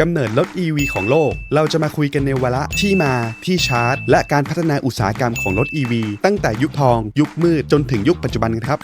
กำเนิดรถ EV ของโลก เราจะมาคุยกันในวาระที่มาที่ชาร์จ และการพัฒนาอุตสาหกรรมของรถ EV ตั้งแต่ยุคทอง ยุคมืดจนถึงยุคปัจจุบันกันครับ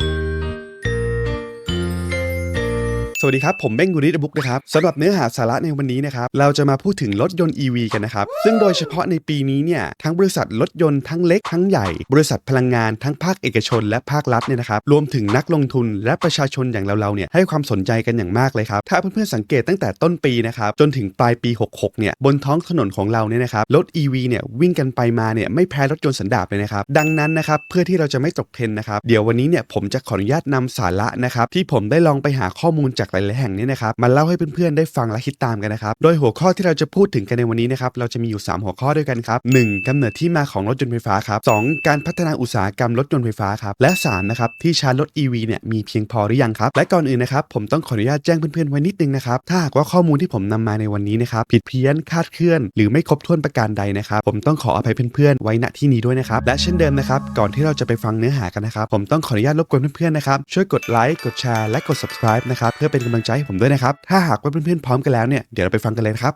สวัสดีครับ ผมเบ้งกุริดบุ๊กนะครับสำหรับเนื้อหาสาระในวันนี้นะครับ เราจะมาพูดถึงรถยนต์ EV กันนะครับ ซึ่งโดยเฉพาะในปีนี้เนี่ยทั้งบริษัทรถยนต์ทั้งเล็กทั้งใหญ่ บริษัทพลังงานทั้งภาคเอกชนและภาครัฐเนี่ยนะครับรวมถึงนักลงทุนและประชาชนอย่างเราๆเนี่ยให้ความสนใจกันอย่างมากเลยครับ ถ้าเพื่อนๆสังเกตตั้งแต่ต้นปีนะครับจนถึงปลายปี 66เนี่ยบนท้องถนนของเราเนี่ยนะครับรถ EV เนี่ยวิ่งกันไปมาเนี่ยไม่แพ้รถยนต์สันดาปเลยนะครับดังนั้นนะครับเพื่อที่เราจะไม่ตกเทรนนะครับเดี๋ยววันนี้เนี่ยผมจะขออนุญาตนำสาระนะครับที่ผมได้ลองไปหาข้อมูลจากหลายๆแห่งนี่ยนะครับมาเล่าให้เพื่อนๆได้ฟังและคิดตามกันนะครับโดยหัวข้อที่เราจะพูดถึงกันในวันนี้นะครับเราจะมีอยู่ 3 หัวข้อด้วยกันครับ 1. กำเนิดที่มาของรถยนต์ไฟฟ้าครับ 2. การพัฒนาอุตสาหกรรมรถยนต์ไฟฟ้าครับและ3นะครับที่ชาร์จรถ EV เนี่ยมีเพียงพอหรือยังครับและก่อนอื่นนะครับผมต้องขออนุญาตแจ้งเพื่อนๆไว้นิดนึงนะครับถ้าหากว่าข้อมูลที่ผมนำมาในวันนี้นะครับผิดเพี้ยนคาดเคลื่อน หรือไม่ครบถ้วนประการใดนะครับผมต้องขออภัยเพื่อนๆไว้ณที่นี้ด้วยนะครับและเช่นเดิมนะครับก่อนที่เราจะไปฟังเนื้อหากันนะครับผมต้องขออนุญาตรบกวนเพื่อนๆนะครับช่วยกดไลค์กดแชร์และกด subscribe นะครับเพื่อเป็นกำลังใจให้ผมด้วยนะครับ ถ้าหากว่าเพื่อนๆพร้อมกันแล้วเนี่ย เดี๋ยวเราไปฟังกันเลยครับ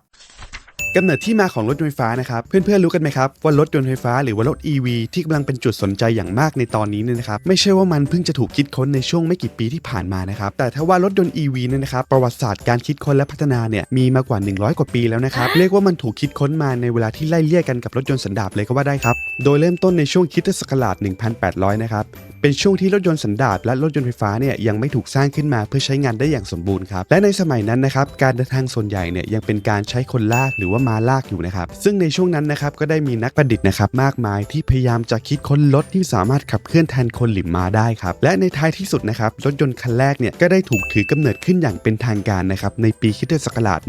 กำเนิดที่มาของรถยนต์ไฟฟ้านะครับ เพื่อนๆรู้กันไหมครับว่ารถยนต์ไฟฟ้าหรือว่ารถ EV ที่กำลังเป็นจุดสนใจอย่างมากในตอนนี้เนี่ยนะครับไม่ใช่ว่ามันเพิ่งจะถูกคิดค้นในช่วงไม่กี่ปีที่ผ่านมานะครับแต่ถ้าว่ารถยนต์ EV เนี่ยนะครับประวัติศาสตร์การคิดค้นและพัฒนาเนี่ยมีมากว่า 100 กว่าปีแล้วนะครับเรียกว่ามันถูกคิดค้นมาในเวลาที่ไล่เลี่ยกันกับรถยนต์สันดาปเลยก็ว่าได้ครับโดยเริ่มต้นในช่วงคริดศักราช1800 นะครับเป็นช่วงที่รถยนต์สันดาปและรถยนต์ไฟฟ้าเนี่ยยังไม่ถูกสร้างขึ้นมาเพื่อใช้งานได้อย่างสมบูรณ์ครับและในสมัยนั้นนะครับการเดินทางส่วนใหญ่เนี่ยยังเป็นการใช้คนลากหรือว่าม้าลากอยู่นะครับ ซึ่งในช่วงนั้นนะครับก็ได้มีนักประดิษฐ์นะครับมากมายที่พยายามจะคิดค้นรถที่สามารถขับเคลื่อนแทนคนหรือม้าได้ครับ และในท้ายที่สุดนะครับรถยนต์คันแรกเนี่ยก็ได้ถูกถือกำเนิดขึ้นอย่างเป็นทางการนะครับในปีคริสตศักราช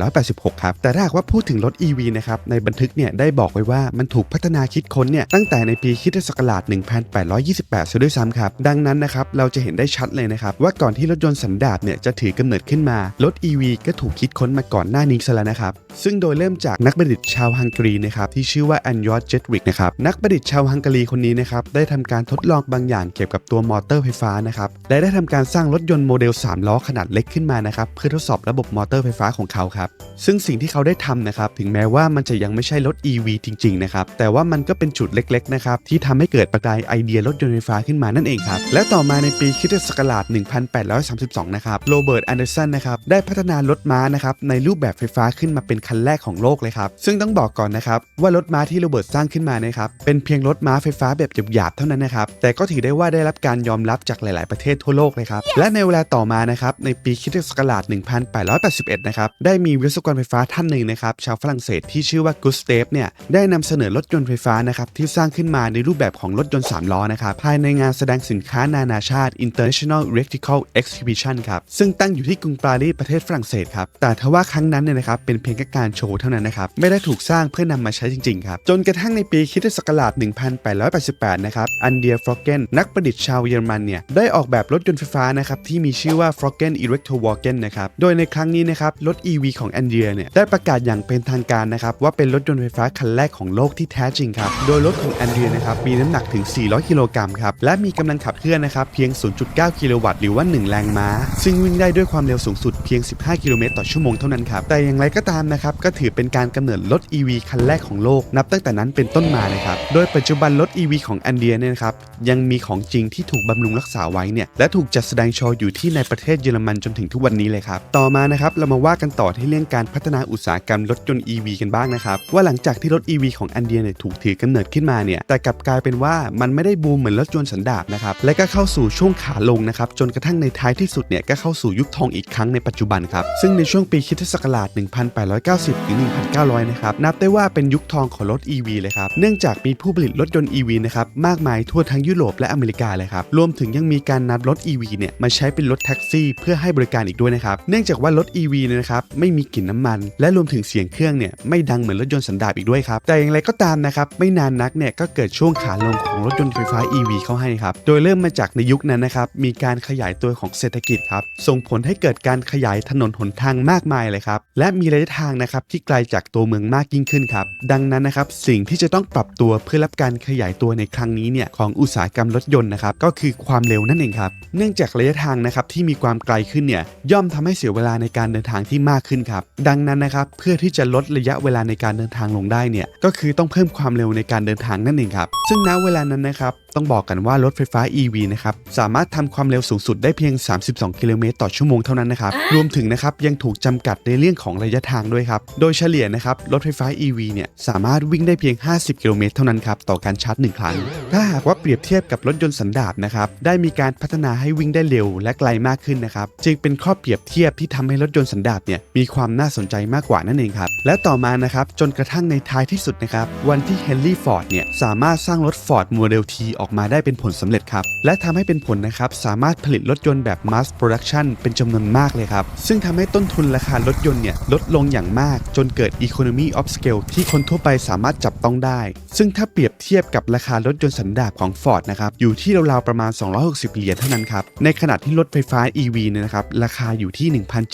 1886 ครับ แต่ถ้าหากว่าพูดถึงรถ EV นะครับในบันทึกเนี่ยได้บอกไว้ว่ามันถูกพัฒนาคิดค้นเนี่ยตั้งแต่ในปีคริสตศักราช 1828 ซะด้วยซ้ำครับ ดังนั้นนะครับเราจะเห็นได้ชัดเลยนะครับว่าก่อนที่รถยนต์สันดาปเนี่ยจะถือกำเนิดขึ้นมารถ EV ก็ถูกคิดค้นมาก่อนหน้านี้ซะแล้วนะครับซึ่งโดยเริ่มจากนักประดิษฐ์ชาวฮังการีนะครับที่ชื่อว่าแอนยอดเจตวิกนะครับนักประดิษฐ์ชาวฮังการีคนนี้นะครับได้ทำการทดลองบางอย่างเกี่ยวกับตัวมอเตอร์ไฟฟ้านะครับและได้ทำการสร้างรถยนต์โมเดล 3 ล้อขนาดเล็กขึ้นมานะครับเพื่อทดสอบระบบมอเตอร์ไฟฟ้าของเขาครับซึ่งสิ่งที่เขาได้ทำนะครับถึงแม้ว่ามันจะยังไม่ใช่รถ EV จริงๆนะครับแต่ว่ามันก็เป็นจุดเล็กๆนะครับที่ทำให้เกิดประกายไอเดียรถยนต์ไฟฟ้าขึ้นมานั่นเองครับและต่อมาในปีคริสตศักราช 1832 นะครับโรเบิร์ตแอนเดอร์สันนะครับได้พัฒนารถม้านะครับในรูปแบบไฟฟ้าขึ้นมาเป็นคันแรกของโลกเลยครับ ซึ่งต้องบอกก่อนนะครับว่ารถม้าที่โรเบิร์ตสร้างขึ้นมานะครับเป็นเพียงรถม้าไฟฟ้าแบบหยาบๆเท่านั้นนะครับแต่ก็ถือได้ว่าได้รับการยอมรับจากหลาย ๆ ประเทศทั่วโลกเลยครับและในเวลาต่อมานะครับในปีคริสตศักราช1881 นะครับได้มีวิศวกรไฟฟ้าท่านหนึ่งนะครับชาวฝรั่งเศสที่ชื่อว่ากุสเตฟเนี่ยได้นำเสนอรถยนต์ไฟฟ้านะครับที่สร้างขึ้นมาในรูปแบบของรถยนต์ 3 ล้อนะครับภายในงานแสดงสินค้านานาชาติ International Electrical Exhibition ครับซึ่งตั้งอยู่ที่กรุงปารีสประเทศฝรั่งเศสครับแต่ทว่าครั้งนั้นเนี่ยนะครับเป็นเพียงแค่การโชว์เท่านั้นนะครับ ไม่ได้ถูกสร้างเพื่อนำมาใช้จริงๆครับ จนกระทั่งในปีคิศักราช 1888 นะครับ อันเดียฟรอกเกนนักประดิษฐ์ชาวเยอรมันเนี่ย ได้ออกแบบรถยนต์ไฟฟ้านะครับ ที่มีชื่อว่า f r o g e n e l e c t r o w a g e n นะครับ โดยในครั้งนี้นะครับ รถ EV ของอันเดียเนี่ย ได้ประกาศอย่างเป็นทางการนะครับ ว่าเป็นรถยนต์ไฟฟ้าคันแรกของโลกที่แท้จริงครับ โดยรถของอันเดียนะครับ มีน้ำหนักถึง 400 กิโลกรัมครับ และมีกำลังขับเคลื่อนนะครับ เพียง 0.9 กิโลวัตต์หรือว่า 1 แรงม้า ซึ่งวิ่งได้ด้วยความเร็วสูงสุดเพียง 15 กิโลเมตรต่อชั่วโมงเท่านั้นครับ แต่อย่างไรก็ตามนะครับก็ถือเป็นการกำเนิดรถ EV คันแรกของโลกนับตั้งแต่นั้นเป็นต้นมานะครับ โดยปัจจุบันรถ EV ของอันเดียเนี่ยนะครับยังมีของจริงที่ถูกบำรุงรักษาไว้เนี่ยและถูกจัดแสดงโชว์อยู่ที่ในประเทศเยอรมันจนถึงทุกวันนี้เลยครับ ต่อมานะครับเรามาว่ากันต่อที่เรื่องการพัฒนาอุตสาหกรรมรถยนต์ EV กันบ้างนะครับ ว่าหลังจากที่รถ EV ของอันเดียเนี่ยถูกถือกำเนิดขึ้นมาเนี่ยแต่กลับกลายเป็นว่ามันไม่ได้บูมเหมือนรถยนต์สันดาปนะครับและก็เข้าสู่ช่วงขาลงนะครับจนกระทั่งในท้ายที่สุดเนี่ยก็เข้าสู่ยุคทองอีกครั้งในปัจจุบันครับซึ่งในช่วงปีคิศักราช1890ถึง 1900 นะครับ นับได้ว่าเป็นยุคทองของรถ EV เลยครับ เนื่องจากมีผู้ผลิตรถยนต์ EV นะครับ มากมายทั่วทั้งยุโรปและอเมริกาเลยครับ รวมถึงยังมีการนัดรถ EV เนี่ย มาใช้เป็นรถแท็กซี่ เพื่อให้บริการอีกด้วยนะครับ เนื่องจากว่ารถ EV เนี่ยนะครับ ไม่มีกลิ่นน้ำมัน และรวมถึงเสียงเครื่องเนี่ย ไม่ดังเหมือนรถยนต์สันดาปอีกด้วยครับ แต่อย่างไรก็ตามนะครับ ไม่นานนักเนี่ย ก็เกิดช่วงขาลงของรถยนต์ไฟฟ้า EV เข้าให้ครับ โดยเริ่มมาจากในยุคนั้นนะครับ มีการขยายตัวของเศรษฐกิจครับ ส่งผลให้เกิดการขยายถนนหนทางมากมายเลยครับ และมีระยะทางนะครับทที่ไกลจากตัวเมืองมากยิ่งขึ้นครับ ดังนั้นนะครับสิ่งที่จะต้องปรับตัวเพื่อรับการขยายตัวในครั้งนี้เนี่ยของอุตสาหกรรมรถยนต์นะครับก็คือความเร็วนั่นเองครับ เนื่องจากระยะทางนะครับที่มีความไกลขึ้นเนี่ยย่อมทำให้เสียเวลาในการเดินทางที่มากขึ้นครับ ดังนั้นนะครับเพื่อที่จะลดระยะเวลาในการเดินทางลงได้เนี่ยก็คือต้องเพิ่มความเร็วในการเดินทางนั่นเองครับ ซึ่งณเวลานั้นนะครับ ต้องบอกกันว่ารถไฟฟ้า EV นะครับสามารถทำความเร็วสูงสุดได้เพียง 32 กิโลเมตรต่อชั่วโมงเท่านั้นนะครับ รวมถึงนะครับยังถูกจำกัดในเรื่องของระยะทางด้วยครับ โดยเฉลี่ยนะครับรถไฟฟ้า EV เนี่ยสามารถวิ่งได้เพียง 50 กิโลเมตรเท่านั้นครับต่อการชาร์จ 1 ครั้ง ถ้าหากว่าเปรียบเทียบกับรถยนต์สันดาปนะครับได้มีการพัฒนาให้วิ่งได้เร็วและไกลมากขึ้นนะครับจึงเป็นข้อเปรียบเทียบที่ทำให้รถยนต์สันดาปเนี่ยมีความน่าสนใจมากกว่านั่นเองครับและต่อมานะครับจนกระทั่งในท้ายที่สุดนะครับวันที่เฮนรี่ฟอร์ดเนี่ยสามารถสร้างรถ Ford Model T ออกมาได้เป็นผลสำเร็จครับ และทำให้เป็นผลนะครับ สามารถผลิตรถยนต์แบบ mass production เป็นจำนวนมากเลยครับ ซึ่งทำให้ต้นทุนราคารถยนต์เนี่ยลดลงอย่างมาก จนเกิด economy of scale ที่คนทั่วไปสามารถจับต้องได้ ซึ่งถ้าเปรียบเทียบกับราคารถยนต์สันดาปของ Ford นะครับอยู่ที่ราวๆประมาณ 260 เหรียญเท่านั้นครับในขณะที่รถไฟฟ้า EV เนี่ยนะครับราคาอยู่ที่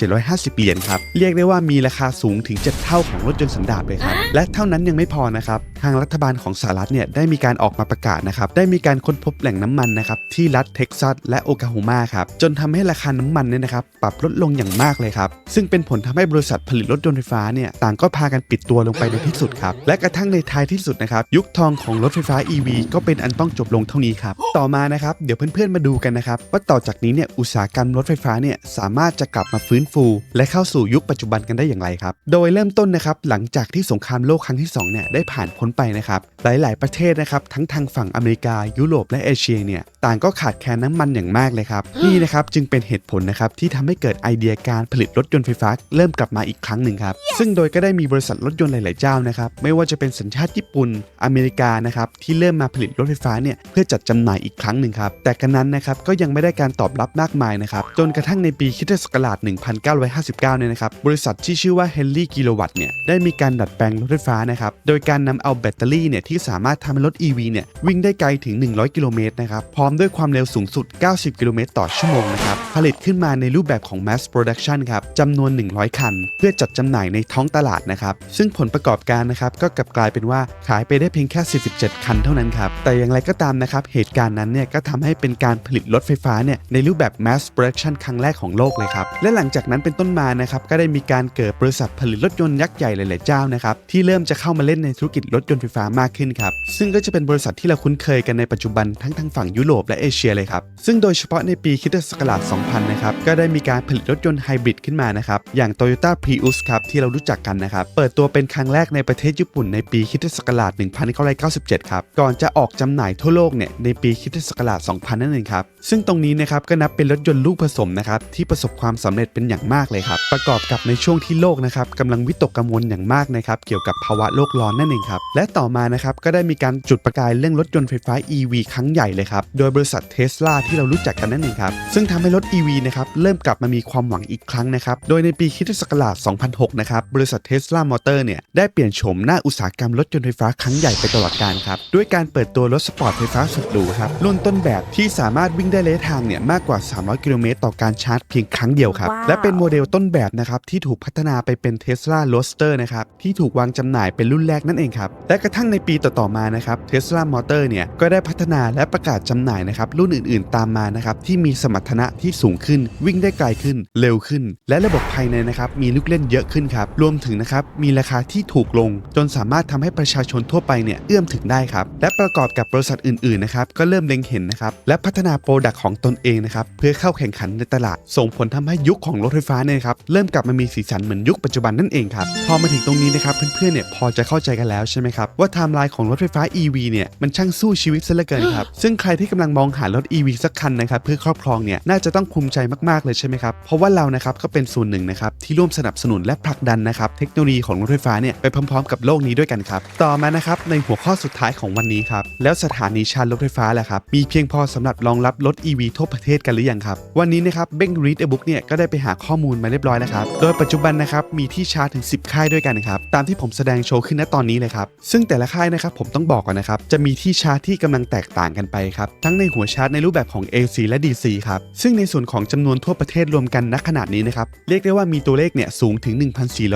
1,750 เหรียญครับเรียกได้ว่ามีราคาสูงถึง 7 เท่าของรถยนต์สันดาปเลยครับและเท่านั้นยังไม่พอนะครับทางรัฐบาลของสหรัฐเนี่ยได้มีการออกมาประกาศนะครับได้มีการค้นพบแหล่งน้ำมันนะครับที่รัฐเท็กซัสและโอคลาโฮมาครับจนทำให้ราคาน้ำมันเนี่ยนะครับปรับลดลงอย่างมากเลยครับ ซึ่งเป็นผลทำให้บริษัทผลิตรถยนต์ไฟฟ้าเนี่ยต่างก็พากันปิดตัวลงไปในที่สุดครับและกระทั่งในท้ายที่สุดนะครับยุคทองของรถไฟฟ้า EV ก็เป็นอันต้องจบลงเท่านี้ครับต่อมานะครับเดี๋ยวเพื่อนๆมาดูกันนะครับว่าต่อจากนี้เนี่ยอุตสาหกรรมรถไฟฟ้าเนี่ยสามารถจะกลับมาฟื้นฟู และเข้าสู่ยุคปัจจุบันกันได้อย่างไรครับโดยเริ่มต้นนะครับหลังจากที่สงครามโลกครั้งที่สองเนี่ยได้ผ่านพ้นไปนะครับหลาย ๆ ประเทศนะครับทั้งทางฝั่งอเมริกายุโรปและเอเชียเนี่ยต่างก็ขาดแคลนน้ำมันอย่างมากเลยครับ นี่นะครับจึงเป็นเหตุผลนะครับที่ทำให้เกิดไอเดียการผลิตรถยนต์ไฟฟ้าเริ่มกลับมาอีกครั้งหนึ่งครับ ซึ่งโดยก็ได้มีบริษัทรถยนต์หลาย ๆ เจ้านะครับไม่ว่าจะเป็นสัญชาติญี่ปุ่นอเมริกานะครับที่เริ่มมาผลิตรถไฟฟ้าเนี่ยเพื่อจัดจำหน่ายอีกครั้งหนึ่งครับแต่กันนั้นนะครับก็ยังไม่ได้การตอบรับมากมายนะครับจนกระทั่งในปีคริสตศักราช1959 เนี่ยนะครับบริษัทที่ชื่อว่า Henry Kilowatt เนี่ยได้มีการดัดแปลงรถไฟฟ้านะครับโดยการนำเอาแบตเตอรี่เนี่ยที่สามารถทำให้รถ EV เนี่ยวิ่งได้ไกลถึง100 กิโลเมตรนะครับ พร้อมด้วยความเร็วสูงสุด 90 กิโลเมตรต่อชั่วโมงนะครับ ผลิตขึ้นมาในรูปแบบของ mass production ครับจำนวน 100 คัน เพื่อจัดจำหน่ายในท้องตลาดนะครับ ซึ่งผลประกอบการนะครับก็กลับกลายเป็นว่าขายไปได้เพียงแค่ 47 คันเท่านั้นครับ แต่อย่างไรก็ตามนะครับ เหตุการณ์นั้นเนี่ยก็ทำให้เป็นการผลิตรถไฟฟ้าเนี่ยในรูปแบบ mass production ครั้งแรกของโลกเลยครับ และหลังจากนั้นเป็นต้นมานะครับก็ได้มีการเกิดบริษัทผลิตรถยนต์ยักษ์ใหญ่หลายๆเจ้านะครับที่เริ่มจะเข้ามาเล่นในธุรกิจรถยนต์ไฟฟ้ามากขึ้นครับซึ่งก็จะเป็นบริษัทที่เราคุ้นเคยกันในปัจจุบันทั้งทางฝั่งยุโรปและเอเชียเลยครับ ซึ่งโดยเฉพาะในปีคริสตศักราช 2000 นะครับ ก็ได้มีการผลิตรถยนต์ไฮบริดขึ้นมานะครับ อย่าง Toyota Prius ครับ ที่เรารู้จักกันนะครับ เปิดตัวเป็นครั้งแรกในประเทศญี่ปุ่นในปีคริสตศักราช 1997 ครับ ก่อนจะออกจำหน่ายทั่วโลกเนี่ยในปีคริสตศักราช 2000 นั่นเองครับ ซึ่งตรงนี้นะครับก็นับเป็นรถยนต์ลูกผสมนะครับที่ประสบความสำเร็จเป็นอย่างมากเลยครับ ประกอบกับในช่วงที่โลกนะครับกำลังวิตกกังวลอย่างมากนะครับเกี่ยวกับภาวะโลกร้อนนั่นเองครับและต่อมานะครับก็ได้มีการจุดประกายเรื่องรถยนต์ไฟฟ้า EV ครั้งใหญ่เลยครับ โดยบริษัทเทสลาที่เรารู้จักกันนั่นเองครับ ซึ่งทำให้รถ EV นะครับเริ่มกลับมามีความหวังอีกครั้งนะครับ โดยในปีคริสตศักราช 2006 นะครับ บริษัทเทสลามอเตอร์เนี่ยได้เปลี่ยนโฉมหน้าอุตสาหกรรมรถยนต์ไฟฟ้าครั้งใหญ่ไปตลอดกาลครับ ด้วยการเปิดตัวรถสปอร์ตไฟฟ้าสุดหรูครับรุ่นต้นแบบที่สามารถวิ่งได้ระยะทางเนี่ยมากกว่า 300 กิโลเมตรต่อการชาร์จเพียงครั้งเดียวครับว้าวและเป็นโมเดลต้นแบบนะครับที่ถูกพัฒนาไปเป็น Tesla Roadster นะครับที่ถูกวางจำหน่ายเป็นรุ่นแรกนั่นเองครับและกระทั่งในปีต่อๆมานะครับ Tesla Motor เนี่ยก็ได้พัฒนาและประกาศจำหน่ายนะครับรุ่นอื่นๆ ตามมานะครับที่มีสมรรถนะที่สูงขึ้น วิ่งได้ไกลขึ้น เร็วขึ้น และระบบภายในนะครับมีลูกเล่นเยอะขึ้นครับรวมถึงนะครับมีราคาที่ถูกลง จนสามารถทำให้ประชาชนทั่วไปเนี่ยเอื้อมถึงได้ครับและประกอบกับบริษัทอื่นๆนะครับก็เริ่มเล็งเห็นนะครับและพัฒนาโปรดักต์ของตนเองนะครับเพื่อเข้าแข่งขันในตลาด ส่งผลทำให้ยุคของรถไฟฟ้าเนี่ยครับเริ่มกลับมามีสีสันเหมือนยุคปัจจุบันนั่นเองครับพอมาถึงตรงนี้นะครับเพื่อนๆเนี่ยพอจะเข้าใจกันแล้วใช่ไหมครับว่าไทม์ไลน์ของรถไฟฟ้า EV เนี่ยมันช่างสู้ชีวิตซะเหลือเกินครับ ซึ่งใครที่กำลังมองหารถ EV สักคันนะครับเพื่อครอบครองเนี่ยน่าจะต้องภูมิใจมากๆเลยใช่ไหมครับ เพราะว่าเรานะครับก็เป็นส่วนหนึ่งนะครับที่ร่วมสนับสนุนและผลักดันนะครับเทคโนโลยีของรถไฟฟ้าเนี่ยไปพร้อมๆ กับโลกนี้ด้วยกันครับต่อมานะครับในหัวข้อสุดท้ายของวันนี้ครับแล้วสถานีชาร์จรถไฟฟ้าล่ะครับมีเพียงพอสำหรับรองรับรถ EV ทั่วประเทศกันหรือยังครับวันนี้นะครับเบ้งรีดเอบุ๊กเนี่ยก็ได้ไปหาข้อมูลมาเรียบร้อยแล้วครับโดยปัจจุบันนะครับมีที่ชาร์จถึง 10 ค่ายด้วยกันนะครับตามที่ผมแสดงโชว์ขึ้นณตอนนี้เลยครับซึ่งแต่ละค่ายนะครับผมต้องบอกก่อนนะครับจะมีที่ชาร์จที่กำลังงแตกต่างกันไปครับ ทั้งในหัวชาร์จในรูปแบบของ AC และ DC ครับ ซึ่งในส่วนของจำนวนทั่วประเทศรวมกันณขนาดนี้นะครับ เรียกได้ว่ามีตัวเลขเนี่ยสูงถึง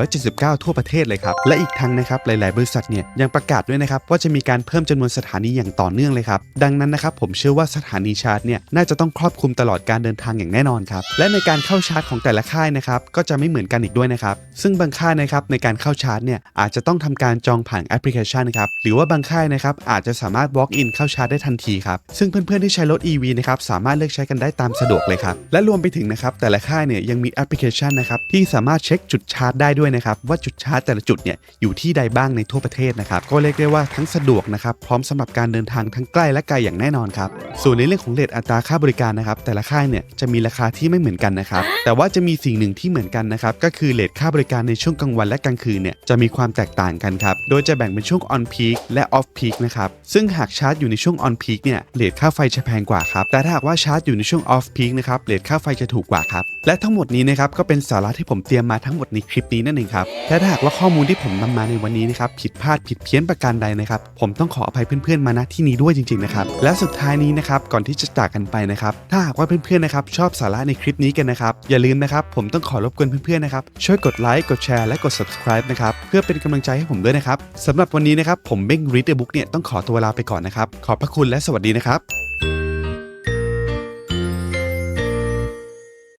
1,479 ทั่วประเทศเลยครับ และอีกทั้งนะครับหลาย ๆ บริษัทเนี่ยยังประกาศด้วยนะครับว่าจะมีการเพิ่มจำนวนสถานีอย่างต่อเนื่องเลยครับ ดังนั้นนะครับผมเชื่อว่าสถานีชาร์จเนี่ยน่าจะต้องครอบคลุมตลอดการเดินทางอย่างแน่นอนครับ และในการเข้าชาร์จของแต่ละค่ายนะครับก็จะไม่เหมือนกันอีกด้วยนะครับ ซึ่งบางค่ายนะครับในการเข้าชาร์จเนี่ยอาจจะต้องทำการจองผ่านแอปพลิเคชันครับ หรือว่าบางค่ายนะครับอาจจะสามารถ walk in เข้าชาร์จได้ทันทีครับ ซึ่งเพื่อนๆที่ใช้รถ EV นะครับสามารถเลือกใช้กันได้ตามสะดวกเลยครับ และรวมไปถึงนะครับแต่ละค่ายเนี่ยยังมีแอปพลิเคชันนะครับที่สามารถเช็คจุดชาร์จได้ด้วยนะครับว่าจุดชาร์จแต่ละจุดเนี่ยอยู่ที่ใดบ้างในทั่วประเทศนะครับก็เรียกได้ว่าทั้งสะดวกนะครับพร้อมสำหรับการเดินทางทั้งใกล้และไกลอย่างแน่นอนครับส่วนในเรื่องของเลทอัตราค่าบริการนะครับแต่ละค่ายเนี่ยจะมีราคาที่ไม่เหมือนกันนะครับแต่ว่าจะมีสิ่งหนึ่งที่เหมือนกันนะครับก็คือเลทค่าบริการในช่วงกลางวันและกลางคืนเนี่ยจะมีความแตกต่างกันครับโดยจะแบ่งเป็นช่วง on peak และ off peak นะครับซึ่งหากชาร์จอยู่ในช่วง on peak เนี่ยเลทค่าไฟจะแพงกว่าครับ แต่ถ้าหากว่าชาร์จอยู่ในช่วง off peak นะครับเลทค่าไฟจะถูกกว่าครับ และทั้งหมดนี้นะครับก็เป็นสาระที่ผมเตรียมมาทั้งหมดในคลิปนี้นั่นเองครับและถ้าหากว่าข้อมูลที่ผมนำมาในวันนี้นะครับผิดพลาดผิดเพี้ยนประการใดนะครับผมต้องขออภัยเพื่อนๆมาณที่นี้ด้วยจริงๆนะครับและสุดท้ายนี้นะครับก่อนที่จะจากกันไปนะครับถ้าหากว่าเพื่อนๆนะครับชอบสาระในคลิปนี้กันนะครับอย่าลืมนะครับผมต้องขอรบกวนเพื่อนๆนะครับช่วยกดไลค์กดแชร์และกด subscribe นะครับเพื่อเป็นกำลังใจให้ผมด้วยนะครับสำหรับวันนี้นะครับผมเบ้งรีดเดอร์บุ๊กเนี่ยต้องขอตัวลาไปก่อนนะครับขอบพระคุณและสวัสดีนะครับ